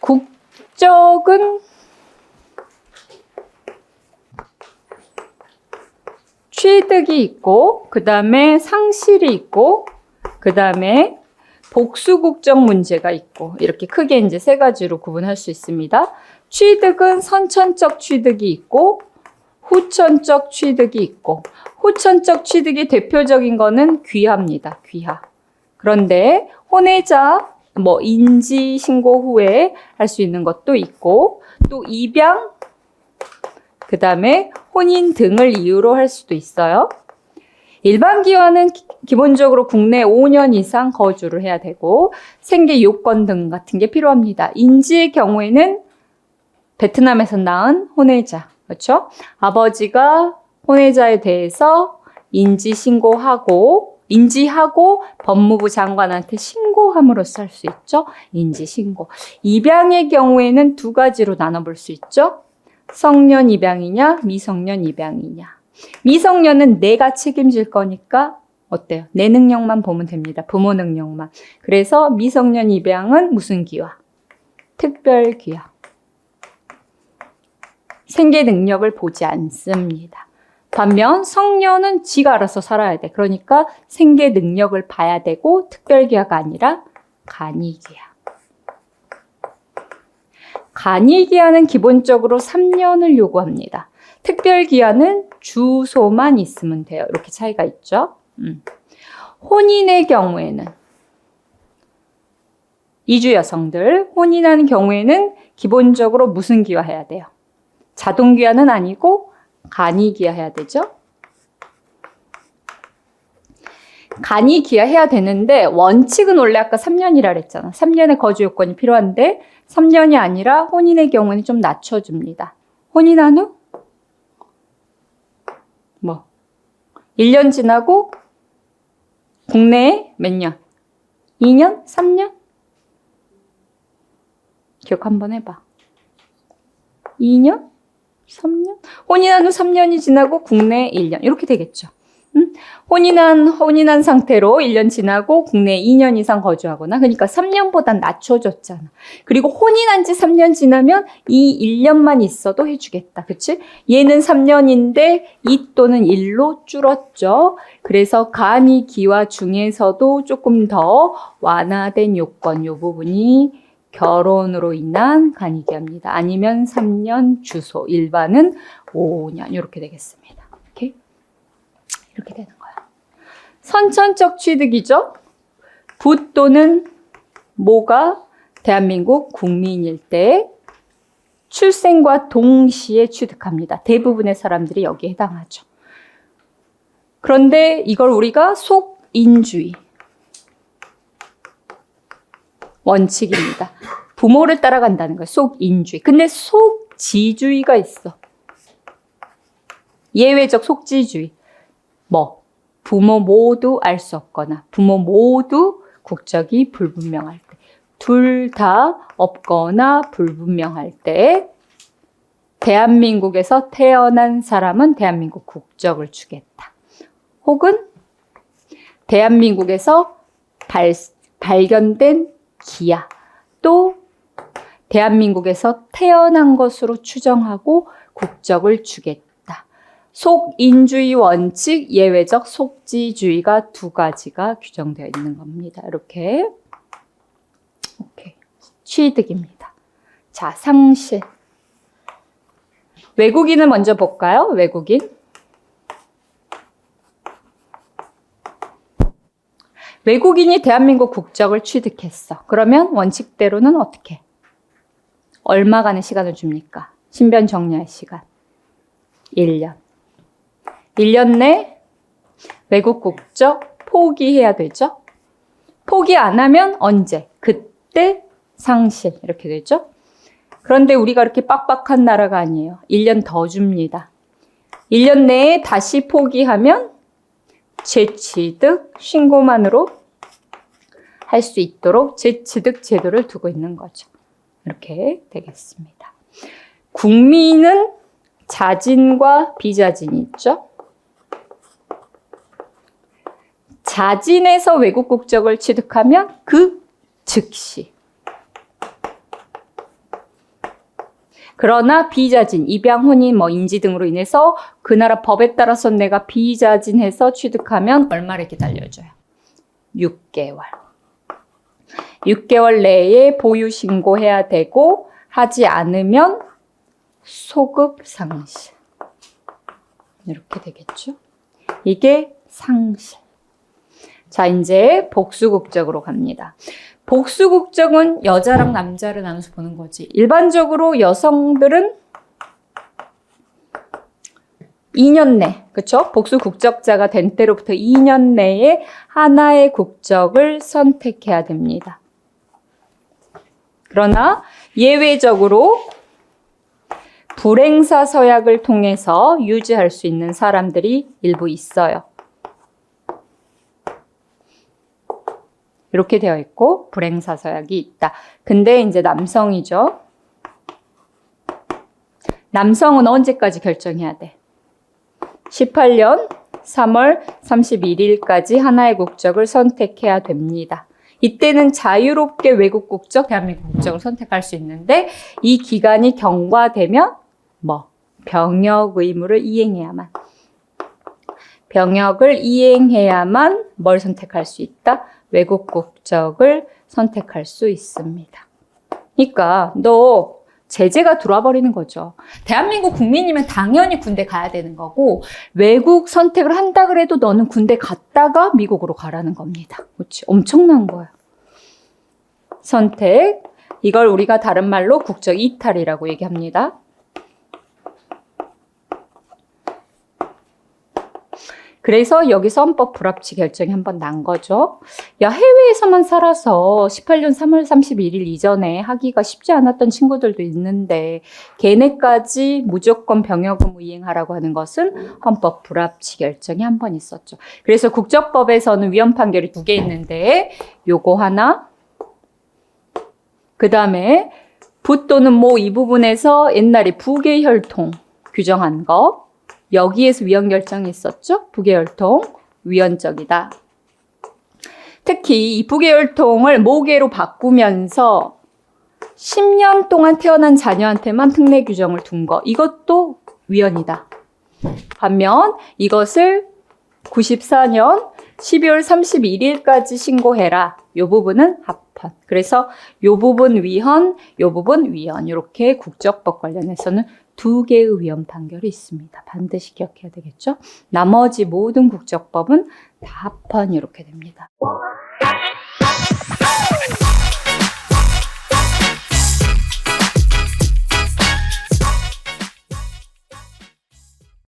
국적은 취득이 있고, 그 다음에 상실이 있고, 그 다음에 복수국적 문제가 있고, 이렇게 크게 이제 세 가지로 구분할 수 있습니다. 취득은 선천적 취득이 있고, 후천적 취득이 있고, 후천적 취득이 대표적인 거는 귀하입니다. 귀하. 그런데 혼외자, 뭐 인지 신고 후에 할 수 있는 것도 있고, 또 입양, 그 다음에 혼인 등을 이유로 할 수도 있어요. 일반 기관은 기- 기본적으로 국내 5년 이상 거주를 해야 되고 생계 요건 등 같은 게 필요합니다. 인지의 경우에는 베트남에서 낳은 혼외자, 그렇죠? 아버지가 혼외자에 대해서 인지 신고하고 인지하고 법무부 장관한테 신고함으로써 할 수 있죠. 인지 신고. 입양의 경우에는 두 가지로 나눠볼 수 있죠. 성년 입양이냐, 미성년 입양이냐. 미성년은 내가 책임질 거니까 어때요? 내 능력만 보면 됩니다. 부모 능력만. 그래서 미성년 입양은 무슨 기화? 특별 기화. 생계 능력을 보지 않습니다. 반면 성년은 지가 알아서 살아야 돼. 그러니까 생계 능력을 봐야 되고 특별 기화가 아니라 간이 기화. 간이 기한은 기본적으로 3년을 요구합니다. 특별 기한은 주소만 있으면 돼요. 이렇게 차이가 있죠. 음. 혼인의 경우에는 이주 여성들 혼인하는 경우에는 기본적으로 무슨 기화해야 돼요? 자동 기화는 아니고 간이 기화해야 되죠. 간이 기화해야 되는데 원칙은 원래 아까 3년이라 그랬잖아. 3년의 거주 요건이 필요한데 3년이 아니라 혼인의 경우는 좀 낮춰줍니다. 혼인한 후? 뭐? 1년 지나고 국내에 몇 년? 2년? 3년? 기억 한번 해봐. 2년? 3년? 혼인한 후 3년이 지나고 국내에 1년. 이렇게 되겠죠. 음? 혼인한, 혼인한 상태로 1년 지나고 국내에 2년 이상 거주하거나, 그러니까 3년보단 낮춰줬잖아. 그리고 혼인한 지 3년 지나면 이 1년만 있어도 해주겠다. 그치? 얘는 3년인데 이 또는 1로 줄었죠. 그래서 간이 기와 중에서도 조금 더 완화된 요건, 요 부분이 결혼으로 인한 간이기합니다. 아니면 3년 주소, 일반은 5년 이렇게 되겠습니다. 오케이? 이렇게 되는 거야. 선천적 취득이죠. 부 또는 모가 대한민국 국민일 때 출생과 동시에 취득합니다. 대부분의 사람들이 여기에 해당하죠. 그런데 이걸 우리가 속인주의 원칙입니다. 부모를 따라간다는 거예요. 속인주의. 근데 속지주의가 있어. 예외적 속지주의. 뭐 부모 모두 알 수 없거나 부모 모두 국적이 불분명할 때, 둘 다 없거나 불분명할 때 대한민국에서 태어난 사람은 대한민국 국적을 주겠다. 혹은 대한민국에서 발, 발견된 기아 또 대한민국에서 태어난 것으로 추정하고 국적을 주겠다. 속인주의 원칙, 예외적 속지주의가 두 가지가 규정되어 있는 겁니다. 이렇게. 오케이. 취득입니다. 자, 상실. 외국인을 먼저 볼까요? 외국인. 외국인이 대한민국 국적을 취득했어. 그러면 원칙대로는 어떻게? 얼마간의 시간을 줍니까? 신변 정리할 시간. 1년. 1년 내 외국 국적 포기해야 되죠? 포기 안 하면 언제? 그때 상실. 이렇게 되죠? 그런데 우리가 이렇게 빡빡한 나라가 아니에요. 1년 더 줍니다. 1년 내에 다시 포기하면 재취득 신고만으로 할 수 있도록 재취득 제도를 두고 있는 거죠. 이렇게 되겠습니다. 국민은 자진과 비자진이 있죠. 자진해서 외국 국적을 취득하면 그 즉시 그러나 비자진, 입양, 혼인, 뭐 인지 등으로 인해서 그 나라 법에 따라서 내가 비자진해서 취득하면 얼마를 기다려줘요? 6개월. 6개월 내에 보유 신고해야 되고 하지 않으면 소급 상실. 이렇게 되겠죠? 이게 상실. 자, 이제 복수국적으로 갑니다. 복수국적은 여자랑 남자를 나눠서 보는 거지. 일반적으로 여성들은 2년 내, 그쵸? 복수 국적자가 된 때로부터 2년 내에 하나의 국적을 선택해야 됩니다. 그러나 예외적으로 불행사 서약을 통해서 유지할 수 있는 사람들이 일부 있어요. 이렇게 되어 있고 불행사 서약이 있다. 근데 이제 남성이죠. 남성은 언제까지 결정해야 돼? 18년 3월 31일까지 하나의 국적을 선택해야 됩니다. 이때는 자유롭게 외국 국적, 대한민국 국적을 선택할 수 있는데 이 기간이 경과되면 뭐 병역 의무를 이행해야만 병역을 이행해야만 뭘 선택할 수 있다? 외국 국적을 선택할 수 있습니다. 그러니까 너 제재가 들어와 버리는 거죠. 대한민국 국민이면 당연히 군대 가야 되는 거고 외국 선택을 한다 그래도 너는 군대 갔다가 미국으로 가라는 겁니다. 그렇지? 엄청난 거예요. 선택 이걸 우리가 다른 말로 국적 이탈이라고 얘기합니다. 그래서 여기서 헌법 불합치 결정이 한 번 난 거죠. 야, 해외에서만 살아서 18년 3월 31일 이전에 하기가 쉽지 않았던 친구들도 있는데, 걔네까지 무조건 병역 의무 이행하라고 하는 것은 헌법 불합치 결정이 한 번 있었죠. 그래서 국적법에서는 위헌 판결이 두 개 있는데, 요거 하나, 그 다음에 부 또는 모 이 부분에서 옛날에 부계 혈통 규정한 거, 여기에서 위헌 결정이 있었죠? 부계혈통 위헌적이다. 특히 이 부계혈통을 모계로 바꾸면서 10년 동안 태어난 자녀한테만 특례 규정을 둔 거, 이것도 위헌이다. 반면 이것을 94년 12월 31일까지 신고해라. 요 부분은 합헌. 그래서 요 부분 위헌, 요 부분 위헌. 이렇게 국적법 관련해서는 두 개의 위헌 판결이 있습니다. 반드시 기억해야 되겠죠? 나머지 모든 국적법은 다 합헌 이렇게 됩니다.